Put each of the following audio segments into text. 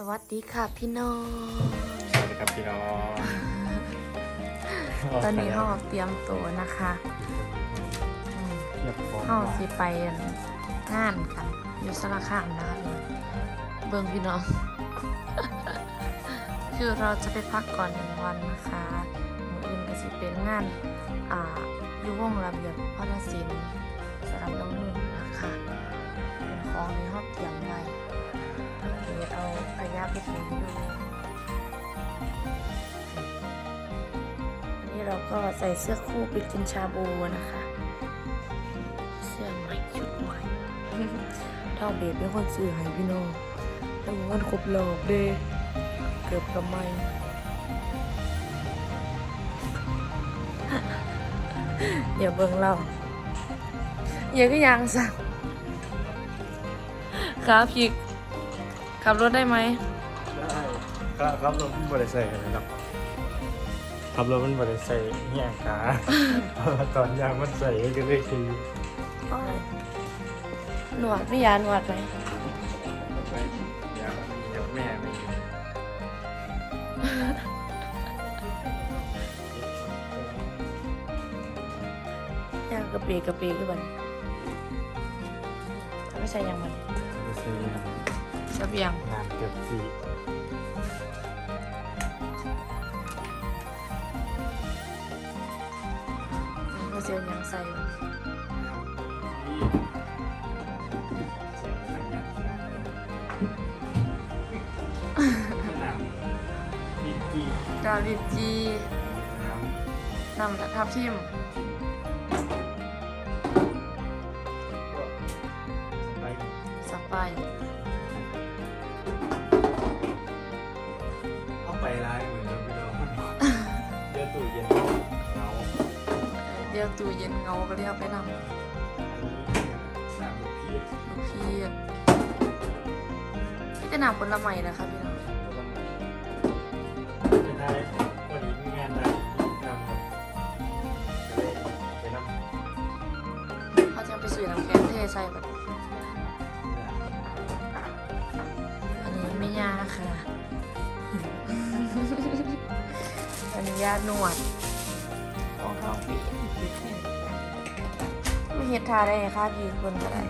สวัสดีค่ะพี่น้อง สวัสดีครับพี่น้องตอนนี้ห้องเตรียมตัวนะคะเรียบร้อมห้องสิไปงานกันอยู่สารคามนะคะเบิ่งพี่น้อง คือเราจะไปพักก่อนหนึ่งวันนะคะหมู่อื่นก็สิเป็นงาน อ่าอยู่วงระเบียบพัฒนศิลป์สำหรับน้อง เอายาไปทิ้งดูอันนี้เราก็ใส่เสื้อคู่ไปกินชาบูนะคะ เสื้อใหม่ชุดใหม่ท่าเบสเป็นคนซื้อให้พี่น้องแต่ว่ามันครบรอบเด้เกือบกับไม่อย่าเบิ่งเราอย่าก็ยังสั่งครับพี่ ขับรถได้ไหมได้ครับครับรถมันบริใส่กันนะครับขับรถมันบริใส่เหี้ยขา ตอนยางมันใส่ก็เลยคืออ้อยหนวดไม่ยาหนวดไหมไปยางยางแม่ไม่ยางกระเปีกกระเปีกด้วยบันไม่ใช่ยังมันบริใสเบียงงานเกือบสี่ก็เสียยังใส่บันกาลิจีน้ำทับทิมสไปายเอ ตู้เย็นเงาก็เรียกไปนำอันนี้สามพีชลูกพีชพี่จะนำผลไม้นะคะพี่น้องสุดท้ายวันนี้มีงานได้นำครับก็เลยไปนำเขาจะไปสื่อน้ำแข็งเทใส่แบบอันนี้ไม่ยากค่ะ อันนี้ยาหนวด ทาได้ค่ะพี่คนก็ได้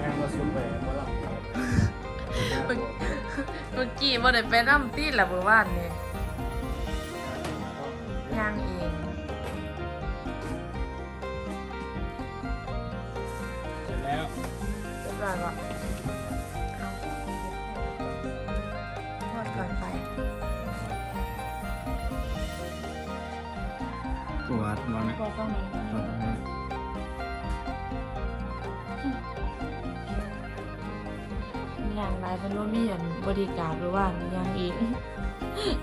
งานมาซุปไปมาหลับเมื่อกี้บ่ได้ไปร่ำตีนละเมื่อวานนี่ย่างเองเสร็จแล้วเรียบร้อยแล้ว ปวดมันพอต้องนี้อย่างไรเป็นว่ามีอย่างบริการหรือว่าอย่างเอง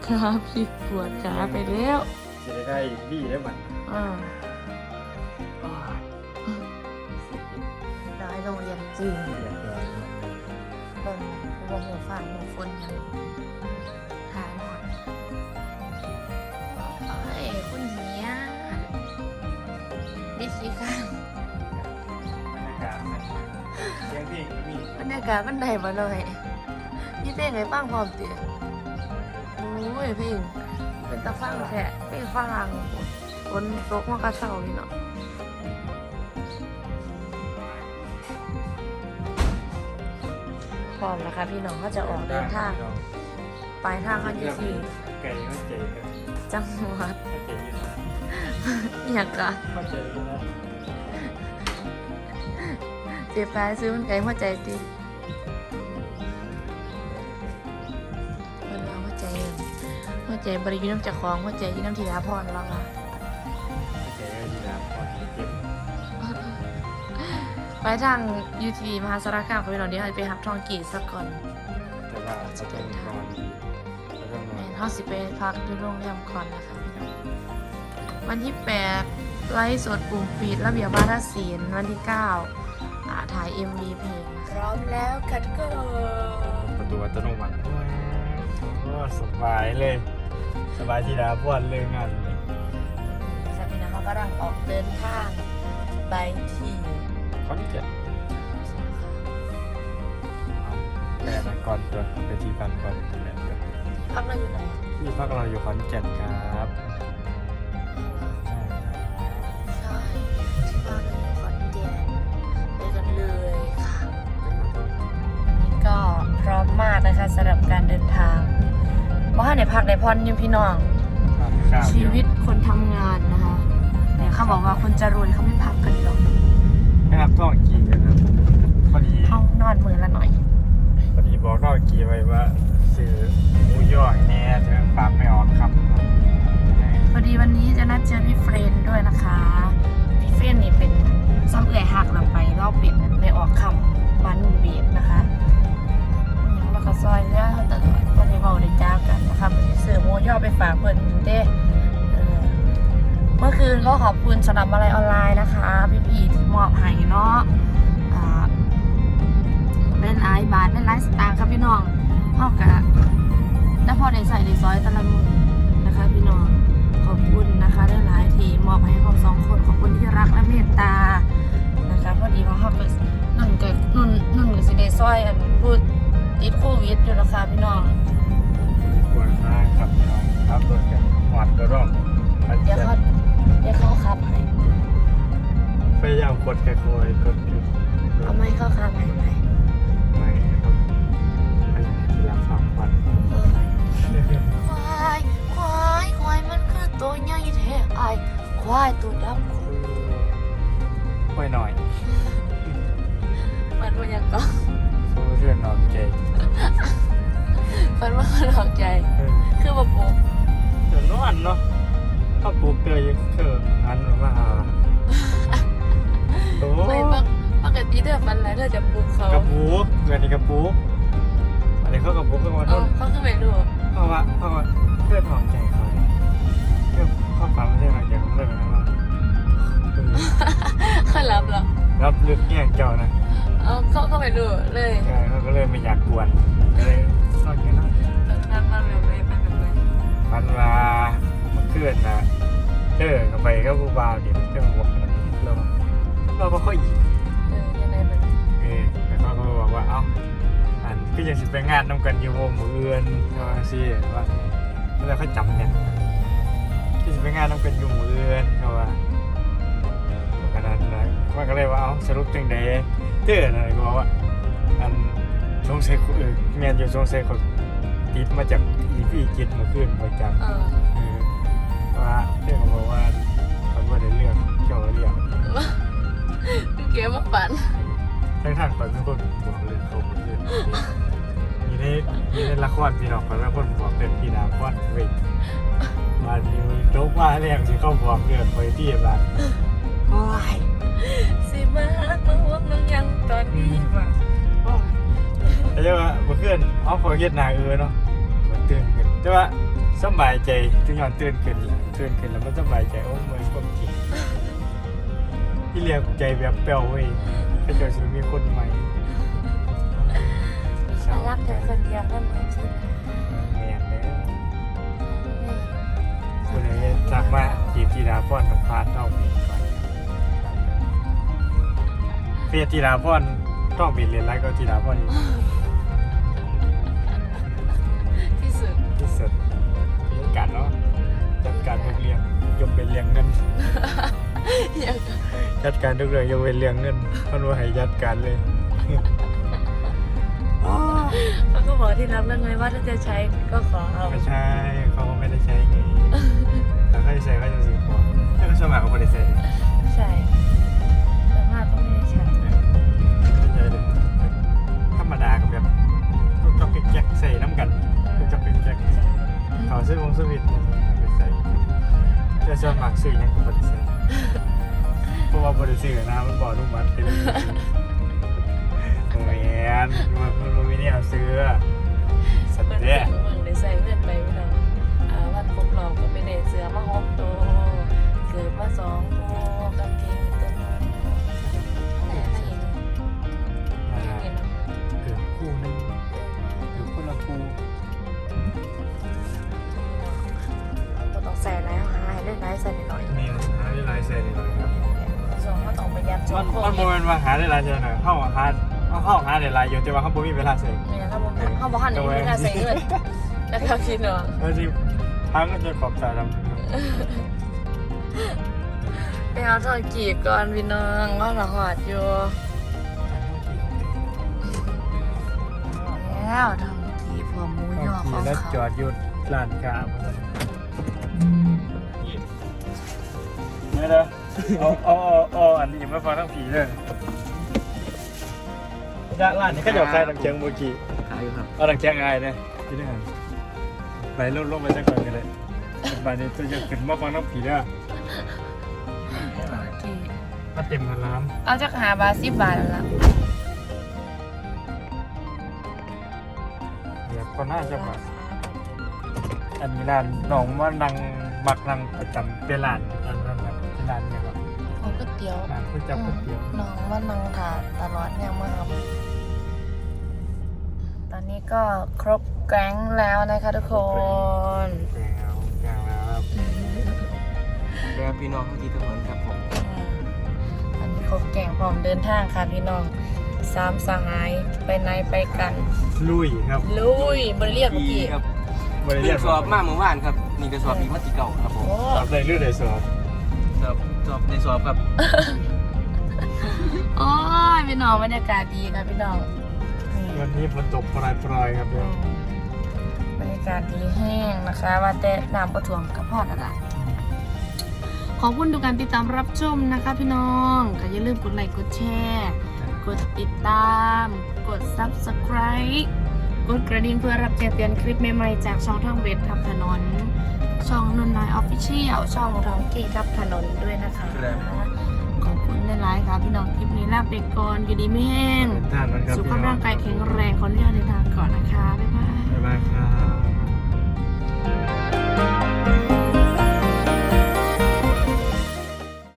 ขาพี่ปวดขาไปแล้วจะได้บี้ได้บัดอ่าได้โรงเรียนจริงอยากแก่เบิ่งหัวหัวฝ่าหัวฝนยัง ดิสิค่ะบรรยากาศมันเสียงเพลงก็มีบรรยากาศมันได้มาหน่อยพี่เต้งไงฟังพร้อมเตี๋ยโอ้ยเพลงเป็นตาฟังแท้เพลงฝรั่งฝนตกมากระเช้านี่เนาะพร้อมนะคะพี่น้องเขาจะออกเดินทางปลายทางเขาอยู่ที่ไก่ก็เจ๋งกันจังหวัดถ้าเจ๋งอยู่นะ อยากกะถ้าเจ๋งอยู่นะเจ็บกายซื้อมันไกลหัวใจติมันเอาหัวใจเองหัวใจบริยุน้ำจากของหัวใจที่น้ำธีราพรแล้วล่ะถ้าเจ๋งก็ดีนะพอที่เจ็บไปทางยูทีมหาสารคามเขาไปหน่อยเดี๋ยวเราไปหับทองกีสักก่อนแต่ว่าจะต้องนอนดีแล้วก็นอแม่นนเฮาสิไปพักที่โรงแรมก่อนนะคะพี่น้อง วันที่ 8 ไลฟ์สดกลุ่มปิดระเบียบวาทศิลป์วันที่ 9อ่าถ่าย MV เพลงพร้อมแล้วค่ะทุกคนประตูอัตโนมัติโอ้สบายเลย สบายทีดาพวนเลยงานเลยสามีนะเขากำลังออกเดินทางไปที่ขอนแก่นขก่อนตัวไปที่พักก่อนแม่นตัวพักเราอยู่ไหน ที่พักเราอยู่ขอนแก่นครับ มมากนะคะสำหรับการเดินทางว่าในพักในพรอยังพี่น้องข้าวชีวิตคนทำงานนะคะแต่เขาบอกว่าคนจะรวยเขาไม่พักกันหรอกไม่ครับท่องกี่นะครับพอดีเขานอนมือละหน่อย พอดีบอกท่องกี่ไว้ว่าซื้อหมูย่อยแน่จะฟังไม่ออกครับพอดีวันนี้จะนัดเจอพี่เฟรนด้วยนะคะ พี่เฟรนนี่เป็นซ้ำเอื่อยหักเราไปรอบเป็ดไปออกคำวันเบียดนะคะ ยังมาก็ซอยแล้วแต่วันนี้เราได้จ้ากันนะคะมันเสือโมย่อไปฝากเพื่อนเด้เออเมื่อคืนก็ขอบคุณสำหรับอะไรออนไลน์นะคะ พี่ๆที่มอบให้เนาะเป็นไลายบาทเป็นไลายสตางค์ครับพี่น้องเท่ากับได้พอได้ใส่ได้ซอยตะละมือนะคะ พี่น้องขอบคุณนะคะได้หลายทีมอบให้เขาสองคนขอบคุณที่รักและเมตตานะคะพอดีว่าเขาก็นุ่นกับนุ่นนุ่นกับสิเดซอยอันพูด ติดโควิดอยู่นะคะพี่น้องควรมากครับพี่น้องครับรถกันหวัดก็ร่องอันเดี๋ยวจะเขาเดี๋ยวเขาขับให้พยายามกดแค่คอยกดอยู่เอาไม้เข้าขับให้ไหมไม่ครับไม่ทีละสามวันเออควายควายควายมันคือตัวใหญ่แท้ไอายควายตัวดำคูค่อยหน่อยมันมันยังก็สู้ เพื่อนนอนเก่งมันมันหลอกใจคือแบบโอ้เดี๋ยวนอนเนาะถ้าปลูกเตยยังเถอะอันมาหาโอ้ไม่ปกปกติเธอฟันแล้วเธอจะปลุกเขากระปูเงินนี่กระปูอันนี้เขากระปูเขามาเอโน่อนเขาคือไม่รู้เพราะว่าเพราะว่าเพื่อนหอมใจเขาเพื่อนข้อความไม่ใช่หอมใจเขาเลยนะว่าเออเขารับเหรอ รับลึกแง่งเจ้านะ เออเขาเขาไม่รู้เลยใช่เขาก็เลยไม่อยากกวนก็เลยนอนกันนอนนั่นนั่นแบบไหนไปแบบไหนมันมาเมื่อคืนนะเจอกันไปก็บูบาวเดี๋ยวเจอหัวกันเราเราก็ค่อยอีกเออยังไงมันเออแต่เขาก็บอกว่าเอ้าอันพี่ยังสิไปงานนำกันอยู่วงมือเอือนว่าสิว่าแล้วเขาจำเนี่ยพี่จะไปงานนำกันอยู่มือเอือนเขาว่า ขนาดนั้นมันก็เลยว่าเอาสรุปจังใดเจออะไรก็บอกว่าอันสงสัยคนอื่นแมนอยู่สงสัยคนติดมาจากอีพีกิจเมื่อคืนมาจากเออเออว่าเรื่องของบอกว่าเขาไม่ได้เรื่องเกี่ยวกับเรื่องเกมาปั่นทั้งทางไปเป็นคนบอกเลยเขาบอกเลยมีในมีในละครพี่น้องไปเป็นคนบอกเป็นพี่ดาคอนเว้ยมาดีโจ๊กว่าเรื่องที่เขาบอกเรื่องไปที่บ้าน อ้ยสิมาฮักมาห่วงน้องยังตอนนี้ว่ะแต่ว่าเมื่อคืนเอาพอเฮ็ดหนาเออเนาะมันตื่นขึ้นแต่ว่าสบายใจถึงยอนตื่นขึ้นตื่นขึ้นแล้วมันสบายใจโอ้เหมือนความจริงที่เรียกใจแบบเปรี้ยวเว้ยเป็นเจ้าชีวิตมีคนใหม่ฉันรักเธอคนเดียวนั่นเองที่แม่นเลยคุณเลยจากมาจีบจีดาพรต้องพานเท่าบิน เฟียจีดาพรต้องบินเรียนไรก็จีดาพรอีกที่สุดที่สุดเรียนการเนาะจัดการทุกเรื่องยกเป็นเรื่องเงินยังจัดการทุกเรื่องยกเป็นเรื่องเงินมันว่าให้จัดการเลยเขาก็บอกที่รักแล้วไงว่าถ้าจะใช้ก็ขอเอาไม่ใช่เขาก็ไม่ได้ใช้ไง อยครับสองก็ต้องไปยัดช่มัองนโคมันโมวิดเมนต์ว่าหาได้ลายเซ็นหน่อยเข้าหาเอาห้องหาในไลน์อยู่แต่ว่าเขาบ่มีเวลาใส่แม่เขาบอกเขาบอกหันในไม่ได้ใส่เงินนะครับพี่น้องแล้วที่พังก็จะขอบสายดำไปเอาทอดกีบก่อนพี่น้องว่าเราหอดอยู่แล้วทำกีบหัวหมูยอของแล้วเขาจอดอยู่ร้านค้าเนี่ยนะ เอาเอาเอาเอาอันนี้มาฟังทั้งผีเลยยะร้านนี้ก็จะใครดังเชียงเมื่อกี้ขายอยู่ครับเอาดังเชียงไงเนี่ยที่นี่กันไปลงลงไปสักก่อนกันเลยไปนี้จะจะขึ้นมาฟังทั้งผีเด้อกีบมาเต็มร้านเอาจากหาบาทสิบบาทแล้วล่ะเดี๋ยวคนน่าจะมาอันนี้ร้านน้องว่านังบักนังประจำเป็นร้านร้านร้านเป็น เตี๋ยวร้านก๋วยจั๊บก๋วยเตี๋ยวน้องว่านังถาดตลอดยังเมื่อครับตอนนี้ก็ครบแก๊งแล้วนะคะทุกคนแกงแล้วแกงแล้วครับแล้วพี่น้องที่ทุกคนครับผมอันนี้ครบแก๊งพร้อมเดินทางค่ะพี่น้องสามสหายไปไหนไปกัน ลุยครับ ลุยบริเรียกเมื่อพี่กี้ครับบริเรีเรียยนกสอบมาเมื่อวานครับนี่ก็สอบอีกมาติเก่าครับผมโอ้สอบได้หรือได้สอบสอบสอบ ในสอบครับ โอ้ยพี่น้องบรรยากาศดีค่ะพี่น้องนี่วันนี้ฝนตกปรอยๆครับเดี๋ยวบรรยากาศดีแห้งนะคะ ว่าแต่น้ำประถ่วงกระพอดอะไรขอบคุณทุกการติดตามรับชมนะคะพี่น้องก็อย่าลืมกดไลค์กดแชร์ กดติดตาม กด subscribe กดกระดิ่งเพื่อรับแจ้งเตือนคลิปใหม่ๆ จากช่องทางเว็บทับถนน ช่องนนนายออฟฟิเชียลช่องร้องกีทับถนนด้วยนะคะ ขอบคุณหลายๆค่ะพี่น้องคลิปนี้ลาไปก่อนอยู่ดีไม่แห้ง สุขภาพร่างกายแข็งแรงขออนุญาตเดินทางก่อนนะคะ บ๊ายบาย บ๊ายบายครับ